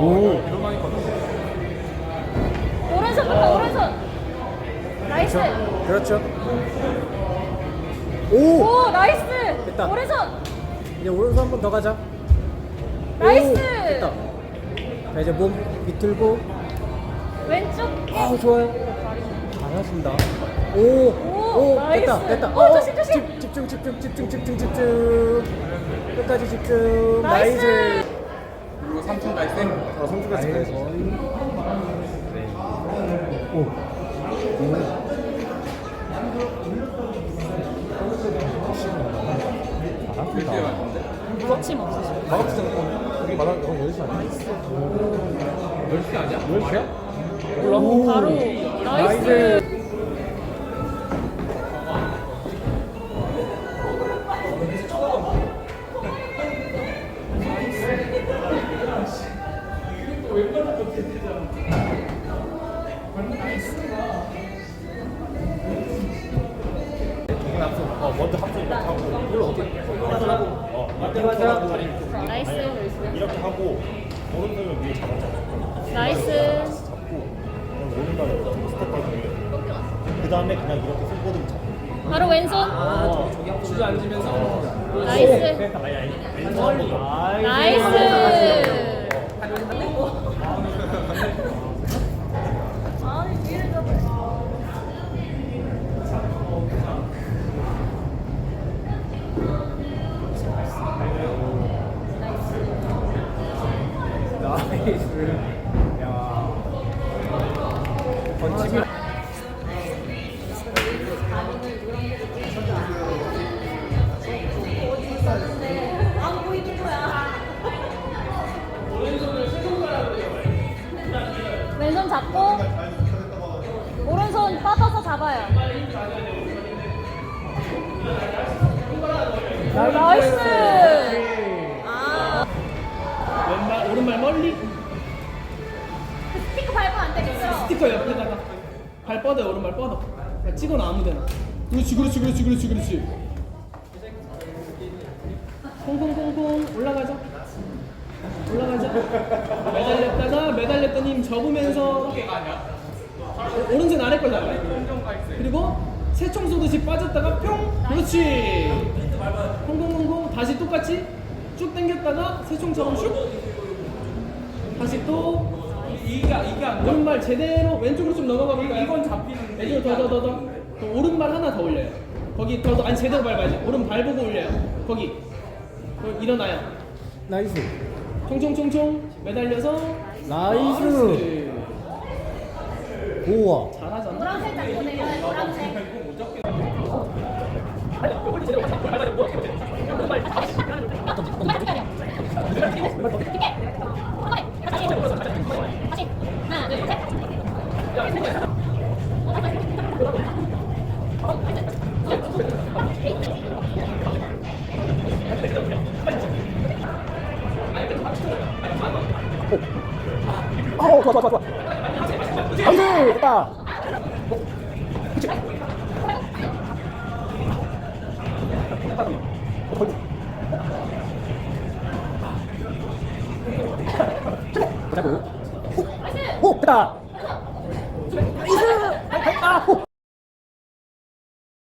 오. 이런 많이 걷어. 오른손부터 오른손. 나이스. 그렇죠. 그렇죠. 오! 오 나이스. 됐다. 오른손. 이제 오른손 한 번 더 가자. 나이스. 오, 됐다. 자, 이제 몸 비틀고. 왼쪽. 아 좋아요. 잘하신다. 오, 오, 오, 됐다, 됐다. 어, 조심, 어, 조심. 집중, 집중, 집중, 집중, 집중. 끝까지 집중. 나이스. 나이스. 삼촌 갈색. 어, 성주까지 가야지. 오. 거침 없으셔. 여기 말하는 건 10시 아니야? 10시 아니야? 10시야? 오, 바로 나이스. 어, 먼저 합성 이렇게 하고. 이걸 어떻게 합성하고 어, 이렇게 하고 다리 이렇게 나이스. 이렇게 하고 오른손을 위에 잡았잖아 나이스. 잡고 오른발을 이렇게 스텝 밟고 그 다음에 그냥 이렇게 손바닥을 잡고 바로 왼손. 어, 주저앉으면서. 나이스. 아니 아니 왼손. 한번 더 나이스. 나이스. 야. 번치기. 잡고 오른손 뻗어서 잡아요. 나이스. 아, 왼발 오른발 멀리. 스티커 밟으면 안 되겠어. 스티커 옆에다가. 발 뻗어 오른발 뻗어. 그냥 찍어놔 아무데나. 그렇지 그렇지 그렇지 그렇지 그렇지. 콩콩콩콩 올라가자 올라가자 매달렸다가 매달렸던 힘 접으면서 어, 오른손 아래 걸 잡아 그리고 새총 쏘듯이 빠졌다가 뿅 그렇지 콩콩콩콩 다시 똑같이 쭉 당겼다가 새 총처럼 슉 다시 또 이게 이게 안 오른발 제대로 왼쪽으로 좀 넘어가 볼까요? 이건 잡히는데 왼쪽으로 더 더 더 더. 오른발 하나 더 올려요. 거기 더 더 아니 제대로 밟아야지. 오른 발 보고 올려요. 거기. 일어나요. 나이스. 총총총총 매달려서 나이스. 우와. 잘하잖아. 노란색 잡고 내려요. 노란색. 다시. 하나, 둘, 셋. 아우, 좋아, 좋아, 좋아, 좋아. 나이스. 됐다. 자고. 오, 됐다. 나이스. 아, 오.